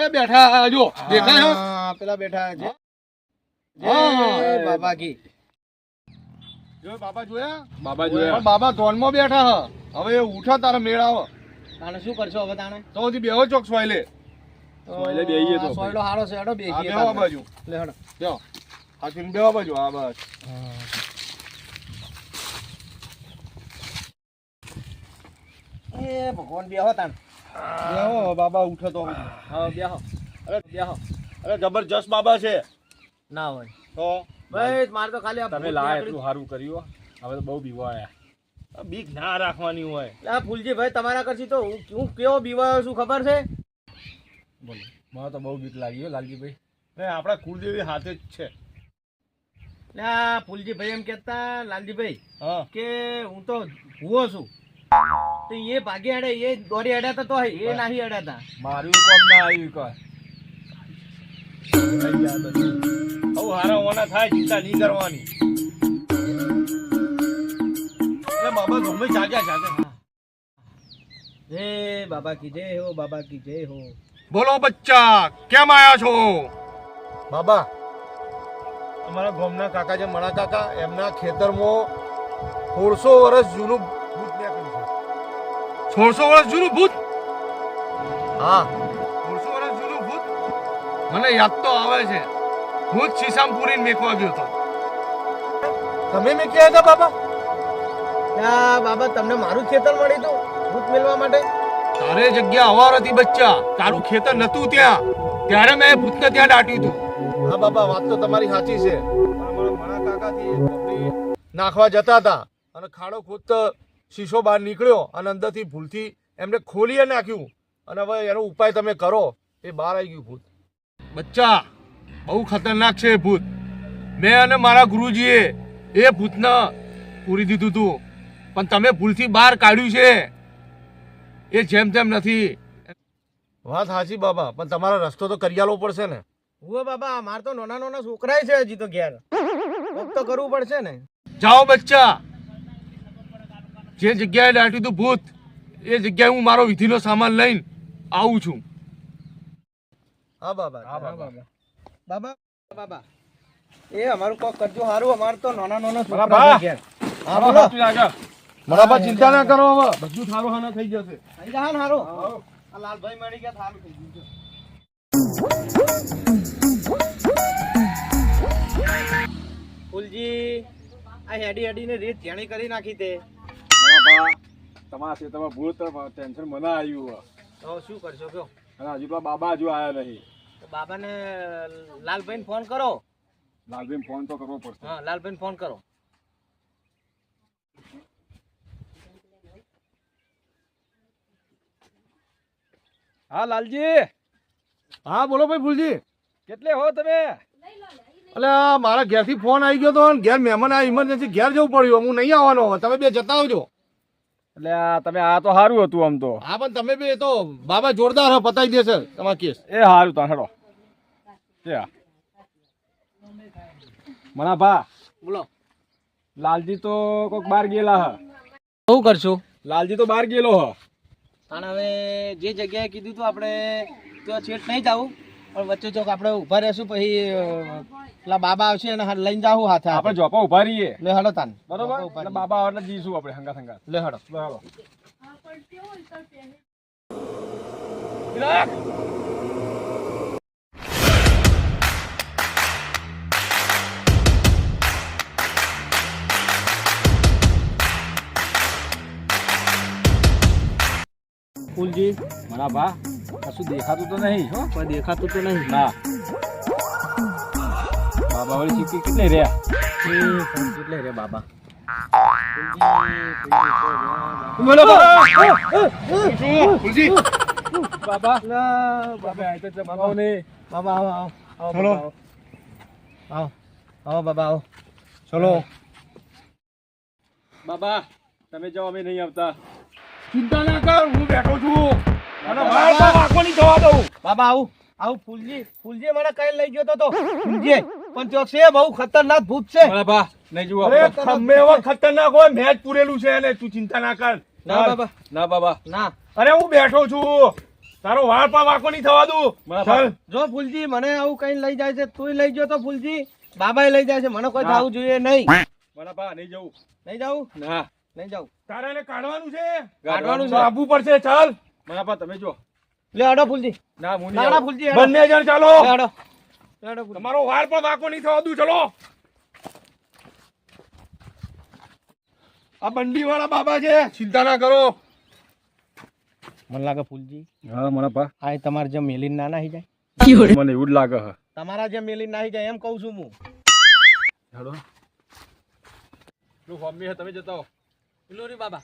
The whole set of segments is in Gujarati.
એ બેઠા જો દેખાય હા, પેલા બેઠા છે. જય બાબા કી જો બાબા જોયા? બાબા જોયા. બાબા ધોનમાં બેઠા હ. હવે ઉઠા તારે મેળાવો તાણે શું કરશો હવે તાણે? તો હજી બેહો ચોક સોયલે. સોયલે બેહીએ તો સોયલો હારો છે હેડો આ બેસીએ બેહો આ બાજુ. લે હેડો. બેહો હાથીને બેહો આ બાજુ. આ બસ. એ ભગવાન બેહો તાણ. બેહો બાબા ઉઠો તો. હા બેહો. અરે બેહો. અરે જબરજસ્ત બાબા છે. ના હોય. તો? બસ મારે તો ખાલી તમે લા લાયા એટલું સારું કર્યું હવે તો બહુ બીવાયા બીક ના રાખવાની હોય. આ ફૂલજી ભાઈ તમારા કરશી તો હું કેવો બીવાયો છું ખબર છે? બોલો. મને તો બહુ બીક લાગી હો લાલજીભાઈ ને આપણા કુળદેવી હાથે જ છે. લે આ ફૂલજી ભાઈ એમ કહેતા લાલજીભાઈ કે હું તો ભૂવો છું. તો એ ભાગે અડે એ દોડી અડાતા તો એ નાહી અડાતા મારું કોમ ના આવ્યું કોઈ બહુ હારા ઓના થાય ચિંતા નહીં કરવાની. એ બાબા ગમે જાગ્યા જાગ્યા. જય બાબા કી જય હો બાબા કી જય હો. બોલો બચ્ચા કેમ આયા છો? બાબા અમારા ગામના કાકા જે મણા કાકા એમના ખેતરમાં સોળસો વર્ષ જૂનું સોળસો વર્ષ જૂનું ભૂત. હા. સોળસો વર્ષ જૂનું ભૂત. મને યાદ તો આવે છે. ભૂત શીશામ પૂરીને મેકવા ગયો હતો. તમે મેક્યા હતા બાબા ત્યાં બાબા તમને મારું ખેતર મળ્યું હતું ભૂત મેળવા માટે. તારે જગ્યા અવાર હતી બચ્ચા. તારું ખેતર નતું ત્યાં. ત્યારે મેં ભૂતને ત્યાં દાટ્યું હતું. હા બાબા વાત તો તમારી સાચી છે. કાકાથી નાખવા જતા હતા. અને ખાડો ખોદ શીશો બહાર નીકળ્યો અને અંદરથી ભૂલથી એમને ખોલીએ નાખ્યું. અને હવે એનો ઉપાય તમે કરો. એ બહાર આવી ગયું ભૂત. બચ્ચા બહુ ખતરનાક છે એ ભૂત. મેં અને મારા ગુરુજીએ એ ભૂતને પૂરી દીધું હતું પણ તમે ભૂલથી બહાર કાઢ્યું છે. એ જેમ તેમ નથી. વાત સાચી બાબા પણ તમારો રસ્તો તો કરિયાલો પડશે ને. હુઓ બાબા મારે તો નાના નાના છોકરાય છે હજી તો ઘેર. તો કરવું પડશે ને. જાઓ બચ્ચા. જે જગ્યાએ દાટ્યું હતું ભૂત એ જગ્યાએ હું મારો વિધિનો સામાન લઈને આવું છું. હા બાબા. હા બાબા. બાબા. બાબા. એ અમારું કોક કરજો સારું અમાર તો નાના નાના છોકરા બરાબર. છે હા બોલો બરાબર ચિંતા ના કરો હવે. બધું સારું હાના થઈ જશે. થઈ જા ને આ લાલભાઈ મળી ગયા સારું થઈ ગયું ફૂલજી આ હેડી હેડીને રીત જેણી કરી નાખી તે. તમારા ખેતરમાં ભૂત ટેન્શન મને આવ્યું હો. તો શું કરશો કયો અને હજુ પેલા બાબા હજુ આવ્યા નહીં. બાબાને લાલભાઈને ફોન કરો. લાલભાઈ ફોન તો કરવો પડશે. હા લાલભાઈને ફોન કરો. હા લાલજી. હા બોલો ભાઈ ફૂલજી. કેટલે હો તમે? એટલે આ મારા ઘેરથી ફોન આવી ગયો તો ઘેર મહેમાન આ ઇમરજન્સી ઘેર જવું પડ્યું. હું નહીં આવવાનો તમે બે જતા આવજો. એટલે આ તમે આ તો સારું હતું આમ તો. હા પણ તમે બી તો બાબા જોરદાર હો પતાઈ દેશે તમારા કેસ. એ સારું તો હેડો. તે આ. મના ભા બોલો. લાલજી તો કોક બાર ગયેલા હ. શું કરશું? લાલજી તો બાર ગયેલો હ. અને હવે જે જગ્યાએ કીધું તું આપણે ત્યાં છેટ નહીં જવું પણ વચ્ચે ચોક આપણે ઊભા રહેશું પછી પેલા બાબા આવશે અને લઈને જાવ હાથે આપણે જોપા ઊભા રહીએ. લે હડો તાન. બરોબર? એટલે બાબા એટલે જીશું આપણે હંગા હંગા લે હડો. બરાબર ફૂલજી મારા ભા કશું દેખાતું તો નહીં હો. પણ દેખાતું તો નહીં. ના. બાબા વળી ચીકી કેટલે રહ્યા કેટલે રે બાબા? બોલો. બાબા. બાબા. આ તો બાબા ને. બાબા આવો આવો બાબા, આવો. આવો. બાબા આવો. ચલો. બાબા તમે જાઓ અમે નહીં આવતા. ચિંતા ના કર હું બેઠો છું. બાબા. મારે તો આંખો નહીં થવા દઉં. બાબા આવું આવું ફૂલજી ફૂલજી મને કઈ લઈ ગયો તો તો ફૂલજી પણ ત્યાં છે બહુ ખતરનાક ભૂત છે. મારા નહીં જુઓ અરે ખમ્મે એવો ખતરનાક હોય મેં પૂરેલું છે એને તું ચિંતા ના કર. ના બાબા. ના બાબા. ના. અરે હું બેઠો છું. તારો વાળ પણ વાકો નહીં થવા દઉં. જો ફૂલજી મને આવું કઈ લઈ જાય છે તું લઈ ગયો તો ફૂલજી. બાબા લઈ જાય છે મને કોઈ. થવું જોઈએ નહીં. મારા બા નહીં જવું. નહીં જવું ના. નહીં જવું તારે એને કાઢવાનું છે? કાઢવાનું છે. આવવું પડશે ચાલ. મારા બા તમે જો. લે આડો ફૂલજી. ના હું ના ના ફૂલજી બંને જણ ચાલો. લે આડો. ફૂલજી. તમારો વાળ પણ વાકો નહીં થવા દઉં ચલો. આ બંડી વાળા બાબા છે ચિંતા ના કરો. મને લાગે ફૂલજી હા મને પા. આ તમારે જે મેલીન ના નાહી જાય. મને એવું જ લાગે હા તમારા જે મેલીન નાહી જાય એમ કહું છું હું. હેડો. તું મમ્મી હે તમે જતા હો બાબા.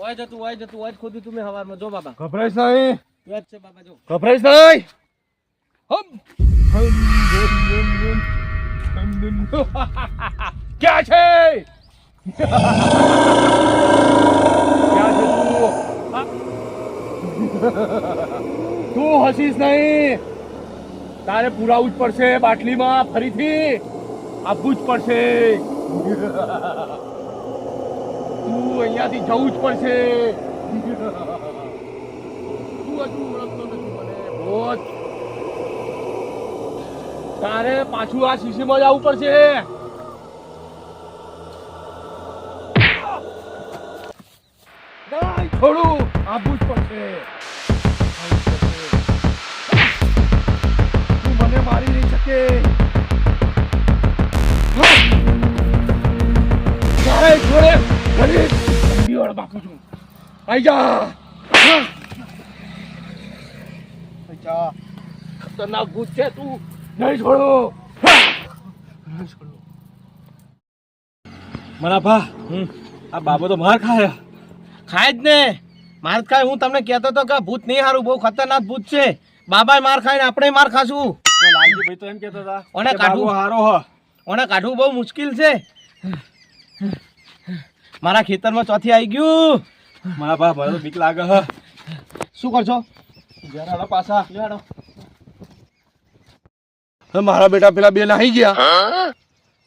ઓય જતું ઓય જતું ઓય ખોદી તું મેં હવારમાં. જો બાબા. ગભરાઈશ નહીં. યાદ છે બાબા જો. ગભરાઈશ નહીં. ક્યાં છે? ક્યાં છે તું? તું હસીશ નહીં. તારે પુરાવું જ પડશે બાટલીમાં ફરીથી. આપવું જ પડશે. તું અહીંયાથી જવું જ પડશે. તું તારે પાછું આ શીશીમાં જવું પડશે. થોડું આપવું જ પડશે. તું મને મારી નહીં શકે. જોડે દીવાળ બાપુ છું. આઈ જા. અચ્છા ખતરનાક ભૂત છે તું. નહીં છોડો. મારા બા આ બાબો તો માર ખાય. ખાય જ ને. માર ખાય. હું તમને કહેતો તો કે ભૂત નહીં હારું. બહુ ખતરનાક ભૂત છે. બાબાએ માર ખાય ને આપણે માર ખાશું. લાલજી ભાઈ તો એમ કહેતો હતા ઓને કાઢવું હારો હ. ઓને કાઢવું બહુ મુશ્કેલ છે. મારા ખેતરમાં ચોથી આવી ગયું. મારા બા મને તો બીક લાગે હ. શું કરશો? જરા પાછા. લેવાડો. મારા બેટા પેલા બે નાહી ગયા.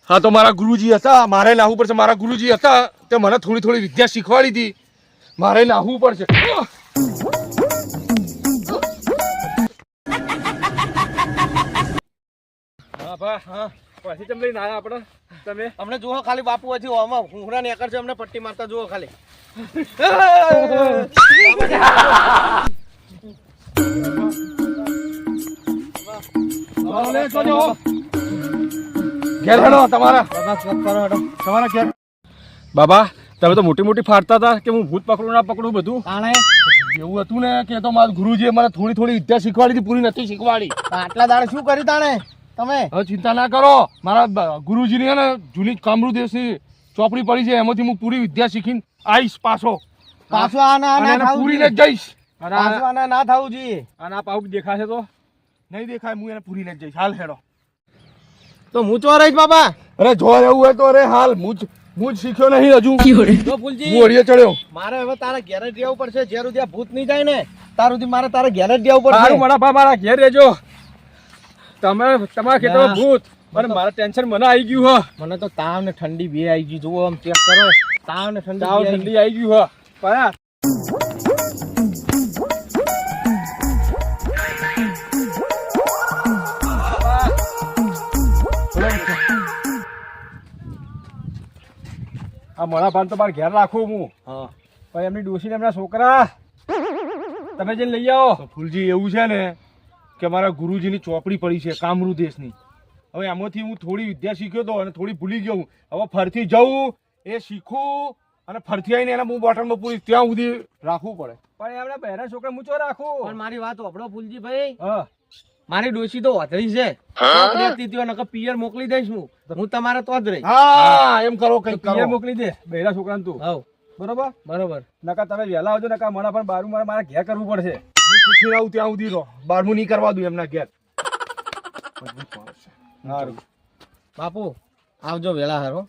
હા તો મારા ગુરુજી હતા. મારે નાહવું પડશે. મારા ગુરુજી હતા. તે મને થોડી થોડી વિદ્યા શીખવાડી હતી. મારે નાહવું પડશે. હા ભા હા. પછી ચમ લઈને આવ્યા આપણે? તમે? અમને જુઓ ખાલી બાપુ હજી આમાં હુંરા નેકર છે અમને પટ્ટી મારતા જુઓ ખાલી. બાબા સ્ટોપ કરો હેડો. તમારા ઘેર. બાબા તમે તો મોટી મોટી ફાડતા હતા કે હું ભૂત પકડું ના પકડું બધું? એવું હતું ને કે તો મારા ગુરુજીએ મને થોડી થોડી વિદ્યા શીખવાડી હતી પૂરી નથી શીખવાડી. આટલા દાડે શું કરી તાણે? તમે? હવે ચિંતા ના કરો. મારા ગુરુજીની ને જૂની કામરૂ દેશની ચોપડી પડી છે એમાંથી હું પૂરી વિદ્યા શીખીને આવીશ પાછો. પાછો આ ના અને ના એને થાવું પૂરીને જઈશ. ના થવું જોઈએ આના પાઉ દેખાશે તો? નહીં દેખાય હું એને પૂરીને જઈશ. હાલ હેડો. તો હું ચો રહીશ બાબા અરે જો એવું હોય તો અરે હાલ હું જ હું શીખ્યો નહીં હજુ. તો ફૂલજી. હું અડીએ ચડ્યો. મારે હવે તારા ઘેર જ રહેવું પડશે. જ્યાં સુધી ભૂત નહીં જાય ને તારું મારે તારા ઘેર જ રહેવું પડશે. મારા બા મારા ઘેર રહેજો. તમે તમારા ખેતરમાં ભૂત. અને મારા ટેન્શન મને આવી ગયું હો. મને તો તાવ ને ઠંડી બે આવી ગઈ. જુઓ આમ ચેક કરો. તાવ ને ઠંડી તાવ ઠંડી આવી ગયું હો. પયા. આ મારા ભાન તો મારે ઘેર રાખું હું. હા. પણ એમની ડોસીને એમના છોકરા. તમે જઈને લઈ આવો. ફૂલજી એવું છે ને? કે મારા ગુરુજીની ચોપડી પડી છે કામરૂ દેશની. હવે એમાંથી હું થોડી વિદ્યા શીખ્યો તો અને થોડી ભૂલી ગયો હવે ફરથી જવું એ શીખું અને ફરથી આવીને એના હું બોટલમાં પૂરી ત્યાં સુધી રાખવું પડે. પણ એમના બહેરા છોકરા મૂચો રાખું. પણ મારી વાત આપડો ફૂલજી ભાઈ હા. મારી ડોશી તો વાતરી છે. હતી, નકર પિયર મોકલી દઈશ હું. હું તમારે તો જ રહી. હા એમ કરો કઈ પિયર મોકલી દે. બહેરા છોકરાને તું. બરોબર? બરોબર. નકા તમે વહેલા આવજો નકા મને પણ બારું મારે મારા ઘેર કરવું પડશે. હું શીખી આવું ત્યાં સુધી રહો બારમું નહીં કરવા દઉં એમના ઘેર. સારું. બાપુ આવજો વેલા હારો.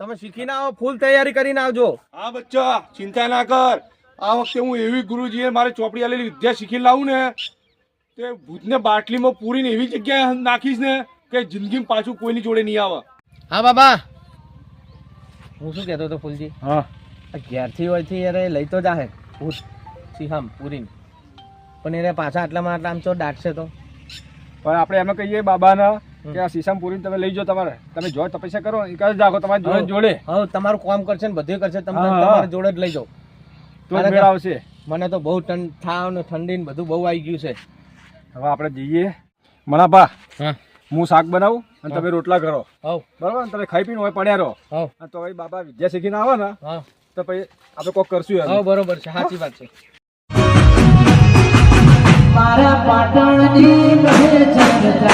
તમે શીખીને આવો ફૂલ તૈયારી કરીને આવજો. હા બચ્ચા ચિંતા ના કર. આ વખતે હું એવી ગુરુજીએ મારે ચોપડી આલેલી વિદ્યા શીખી લાવું ને તે ભૂતને બાટલીમાં પૂરીને એવી જગ્યાએ નાખીશ ને કે જિંદગીમાં પાછું કોઈની જોડે નહીં આવે. હા બાબા. હું શું કહેતો હતો ફૂલજી? હા. આ ઘેરથી હોયથી યાર લઈ તો જાહે. ભૂત સિંહમ પૂરીને. પણ એને પાછા આટલામાં આટલા આમ ચો દાટશે તો. પણ આપણે એમ કહીએ બાબાના કે આ સીસમ પૂરી તમે લઈ જાઓ તમારે. તમે જો તપસ્યા કરો એ કરી રાખો તમારી જોડે જોડે. હવે તમારું કામ કરશે ને બધું કરશે તમે હા, હા. તમારી જોડે જ લઈ જાઓ. તો મેળ આવશે. મને તો બહુ થાવ ને ઠંડી ને બધું બહુ આવી ગયું છે. હવે આપણે જઈએ. મણાપા હા. હું શાક બનાવું અને તમે રોટલા કરો. બરાબર? તમે ખાઈ પીને હોય પડ્યા રહો. તો બાબા વિદ્યા શીખીને આવે ને હા. તો પછી આપણે કોક કરશું બરોબર છે સાચી વાત છે. મારા પાટણની કહે છે